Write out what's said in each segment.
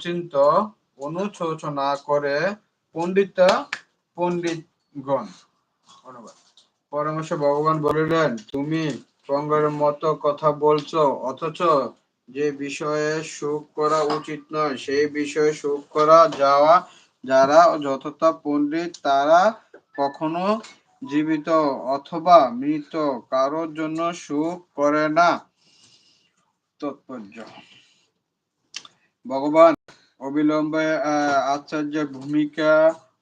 চিন্ত অনুশোচনা করে পণ্ডিত, পণ্ডিতগণ। অনুবাদ পরামর্শ ভগবান বলিলেন, তুমি পঙ্গের মতো কথা বলছো, অথচ যে বিষয়ে সুখ করা উচিত নয়, সেই বিষয়ে সুখ করা যাওয়া, যারা যতটা পণ্ডিত, তারা কখনো জীবিত অথবা মৃত, কারোর জন্য সুখ করে না। তাৎপর্য। ভগবান অবিলম্বে আহ, আচার্যের ভূমিকা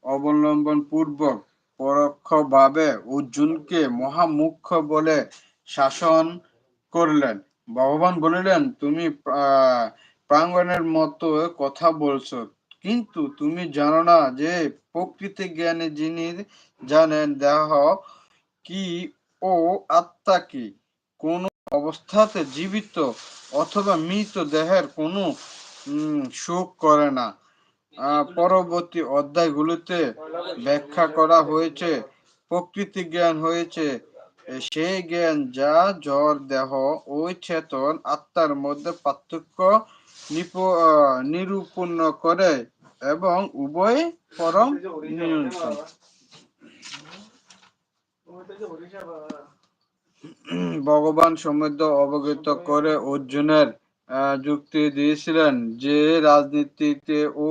অবলম্বন পূর্বক পরোক্ষভাবে অর্জুনকে মহামুখ্য বলে শাসন করলেন। ভগবান বলিলেন তুমি আহ, প্রাঙ্গণের মতো কথা বলছো। কিন্তু তুমি জানো না যে প্রকৃতি জ্ঞানে যিনি জানেন দেহ কি ও আত্মা কি। কোন অবস্থাতে জীবিত অথবা মৃত দেহের কোনো সুখ করে না। পরবর্তী অধ্যায়গুলোতে ব্যাখ্যা করা হয়েছে, প্রকৃতি জ্ঞান হয়েছে। সেই জ্ঞান যা জড় দেহ ওই চেতন আত্মার মধ্যে পার্থক্য নিরূপণ করে এবং উভয় পরম নিয়ন্ত্রণ। ভগবান সমৃদ্ধ অবগত করে অর্জুনের যুক্তি দিয়েছিলেন যে রাজনীতিতে ও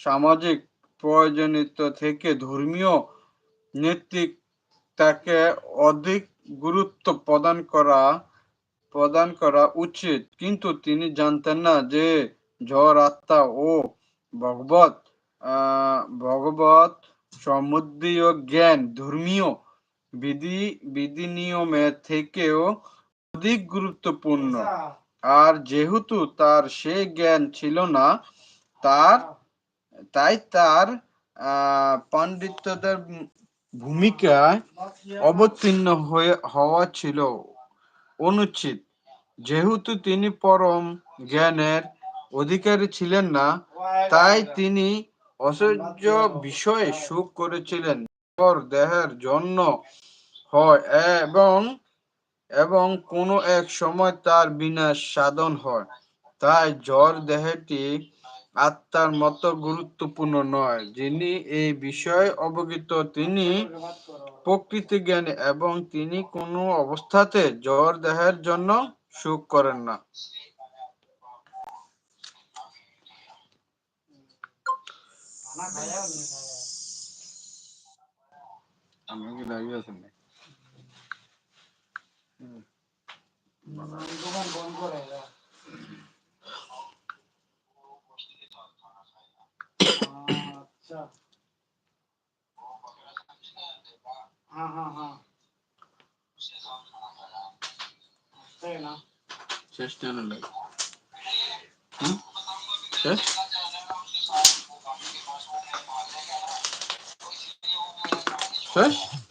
সামাজিক প্রয়োজনীয়তা থেকে ধর্মীয় নেতৃত্বকে অধিক গুরুত্ব প্রদান করা প্রদান করা উচিত। কিন্তু তিনি জানতেন না যে ঝড়, আত্মা ও ভগবত ভগবত সমুদ্রীয় জ্ঞান ধর্মীয় বিধি বিধি নিয়মের থেকেও অধিক গুরুত্বপূর্ণ। আর যেহেতু তার সে জ্ঞান ছিল না তার তাই তার আহ, পাণ্ডিত্যদের ভূমিকায় অবতীর্ণ হয়ে হওয়া ছিল অনুচিত। যেহেতু তিনি পরম জ্ঞানের অধিকারী ছিলেন না তাই তিনি অসহ্য বিষয়ে সুখ করেছিলেন। দেহের জন্য হয় এবং এবং কোনো এক সময় তার বিনাশ সাধন হয়। তাই জড় দেহটি আত্মার মতো গুরুত্বপূর্ণ নয়, যিনি এই বিষয়ে অবগত। তিনি প্রকৃতি জ্ঞানী এবং তিনি কোনো অবস্থাতে জ্বর দেহের জন্য সুখ করেন না। দাঁড়িয়ে আছেন दुकान बंद को रहेगा अच्छा हाँ हाँ हाँ सही ना चेस्ट आने लगा हम्म चेस्ट चेस्ट